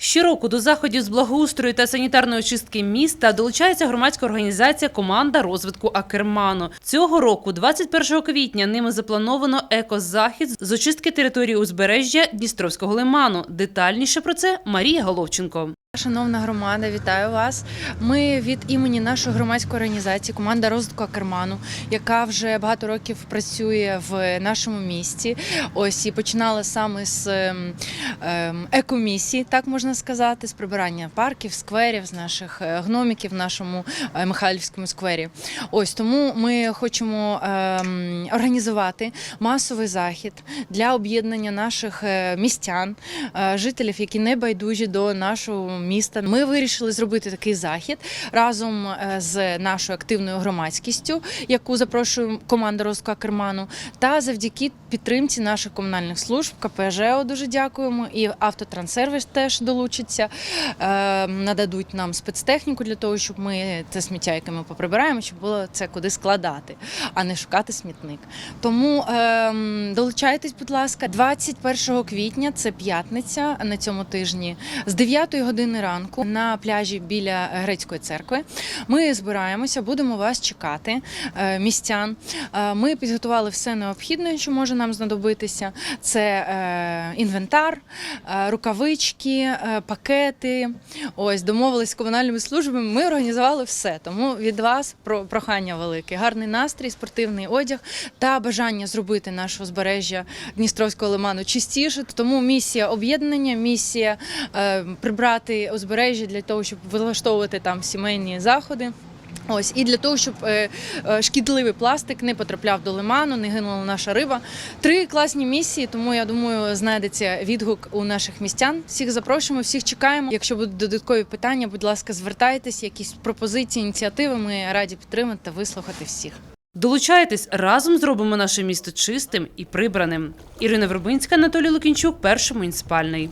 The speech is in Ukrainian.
Щороку до заходів з благоустрою та санітарної очистки міста долучається громадська організація Команда розвитку Акерману. Цього року, 21 квітня, ними заплановано екозахід з очистки території узбережжя Дністровського лиману. Детальніше про це Марія Головченко. Шановна громада, вітаю вас. Ми від імені нашої громадської організації Команда розвитку Акерману, яка вже багато років працює в нашому місті. Ось і починала саме з ем, ем, екомісії, так можна сказати, з прибирання парків, скверів, з наших е, гноміків в нашому е, Михайлівському сквері. Ось тому ми хочемо ем, організувати масовий захід для об'єднання наших е, містян, жителів, які не байдужі до нашого міста. Ми вирішили зробити такий захід разом е, з нашою активною громадськістю, яку запрошує команда розвитку Керману, та завдяки підтримці наших комунальних служб КПЖО дуже дякуємо. І автотранссервіс теж долучиться, е, нададуть нам спецтехніку для того, щоб ми це сміття, яке ми поприбираємо, щоб було це куди складати, а не шукати смітник. Тому ем, долучайтесь, будь ласка, 21 квітня, це п'ятниця на цьому тижні, з 9 години ранку на пляжі біля грецької церкви. Ми збираємося, будемо вас чекати, е, містян. Е, Ми підготували все необхідне, що може нам знадобитися. Це е, інвентар, рукавички, пакети. Ось домовились з комунальними службами. Ми організували все. Тому від вас про прохання велике. Гарний настрій, спортивний одяг та бажання зробити наше узбережжя Дністровського лиману чистіше. Тому місія об'єднання, місія е, узбережжя для того, щоб влаштовувати там сімейні заходи. Ось і для того, щоб е, е, шкідливий пластик не потрапляв до лиману, не гинула наша риба. Три класні місії, тому я думаю, знайдеться відгук у наших містян. Всіх запрошуємо, всіх чекаємо. Якщо будуть додаткові питання, будь ласка, звертайтеся, якісь пропозиції, ініціативи. Ми раді підтримати та вислухати всіх. Долучайтесь разом зробимо наше місто чистим і прибраним. Ірина Вербинська, Анатолій Лукінчук, перший муніципальний.